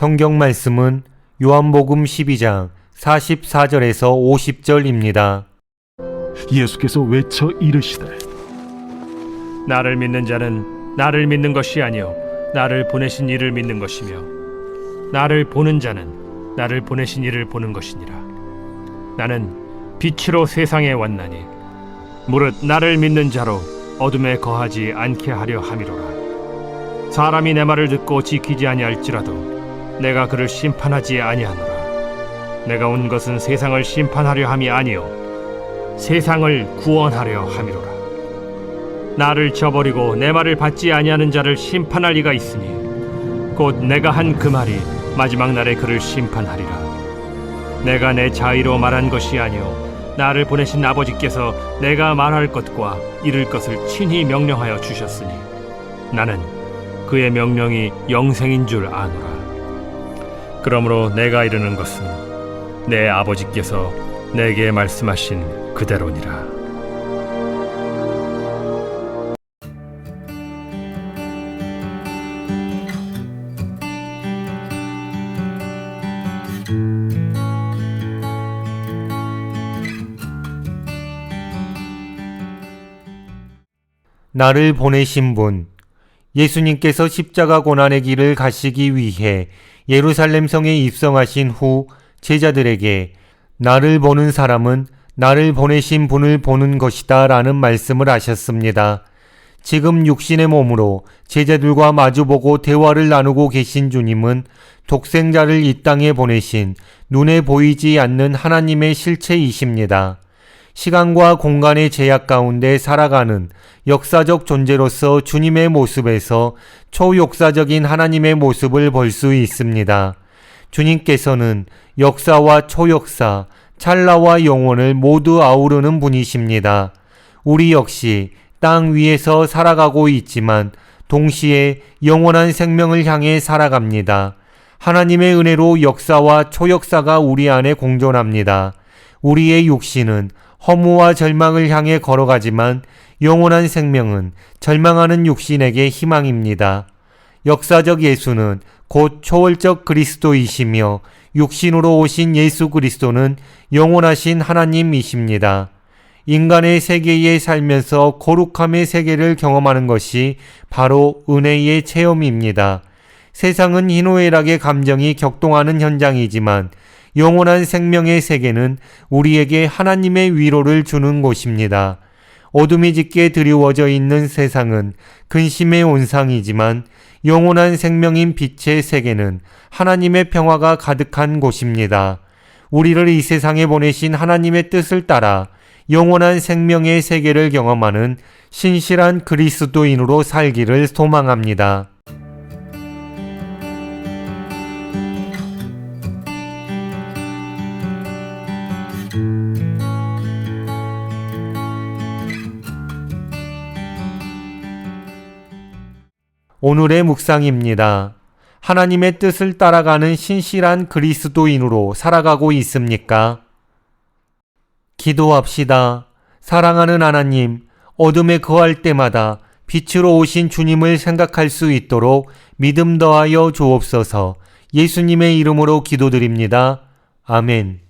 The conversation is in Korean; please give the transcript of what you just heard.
성경 말씀은 요한복음 12장 44절에서 50절입니다. 예수께서 외쳐 이르시되 나를 믿는 자는 나를 믿는 것이 아니요 나를 보내신 이를 믿는 것이며 나를 보는 자는 나를 보내신 이를 보는 것이니라 나는 빛으로 세상에 왔나니 무릇 나를 믿는 자로 어둠에 거하지 않게 하려 함이로라 사람이 내 말을 듣고 지키지 아니할지라도 내가 그를 심판하지 아니하노라. 내가 온 것은 세상을 심판하려 함이 아니요 세상을 구원하려 함이로라. 나를 저버리고 내 말을 받지 아니하는 자를 심판할 이가 있으니 곧 내가 한 그 말이 마지막 날에 그를 심판하리라. 내가 내 자의로 말한 것이 아니요 나를 보내신 아버지께서 내가 말할 것과 이룰 것을 친히 명령하여 주셨으니 나는 그의 명령이 영생인 줄 아노라 그러므로 내가 이르는 것은 내 아버지께서 내게 말씀하신 그대로니라. 나를 보내신 분 예수님께서 십자가 고난의 길을 가시기 위해 예루살렘 성에 입성하신 후 제자들에게 나를 보는 사람은 나를 보내신 분을 보는 것이다 라는 말씀을 하셨습니다. 지금 육신의 몸으로 제자들과 마주보고 대화를 나누고 계신 주님은 독생자를 이 땅에 보내신 눈에 보이지 않는 하나님의 실체이십니다. 시간과 공간의 제약 가운데 살아가는 역사적 존재로서 주님의 모습에서 초역사적인 하나님의 모습을 볼 수 있습니다. 주님께서는 역사와 초역사, 찰나와 영혼을 모두 아우르는 분이십니다. 우리 역시 땅 위에서 살아가고 있지만 동시에 영원한 생명을 향해 살아갑니다. 하나님의 은혜로 역사와 초역사가 우리 안에 공존합니다. 우리의 육신은 허무와 절망을 향해 걸어가지만 영원한 생명은 절망하는 육신에게 희망입니다. 역사적 예수는 곧 초월적 그리스도이시며 육신으로 오신 예수 그리스도는 영원하신 하나님이십니다. 인간의 세계에 살면서 거룩함의 세계를 경험하는 것이 바로 은혜의 체험입니다. 세상은 희노애락의 감정이 격동하는 현장이지만 영원한 생명의 세계는 우리에게 하나님의 위로를 주는 곳입니다. 어둠이 짙게 드리워져 있는 세상은 근심의 온상이지만 영원한 생명인 빛의 세계는 하나님의 평화가 가득한 곳입니다. 우리를 이 세상에 보내신 하나님의 뜻을 따라 영원한 생명의 세계를 경험하는 신실한 그리스도인으로 살기를 소망합니다. 오늘의 묵상입니다. 하나님의 뜻을 따라가는 신실한 그리스도인으로 살아가고 있습니까? 기도합시다. 사랑하는 하나님, 어둠에 거할 때마다 빛으로 오신 주님을 생각할 수 있도록 믿음 더하여 주옵소서 예수님의 이름으로 기도드립니다. 아멘.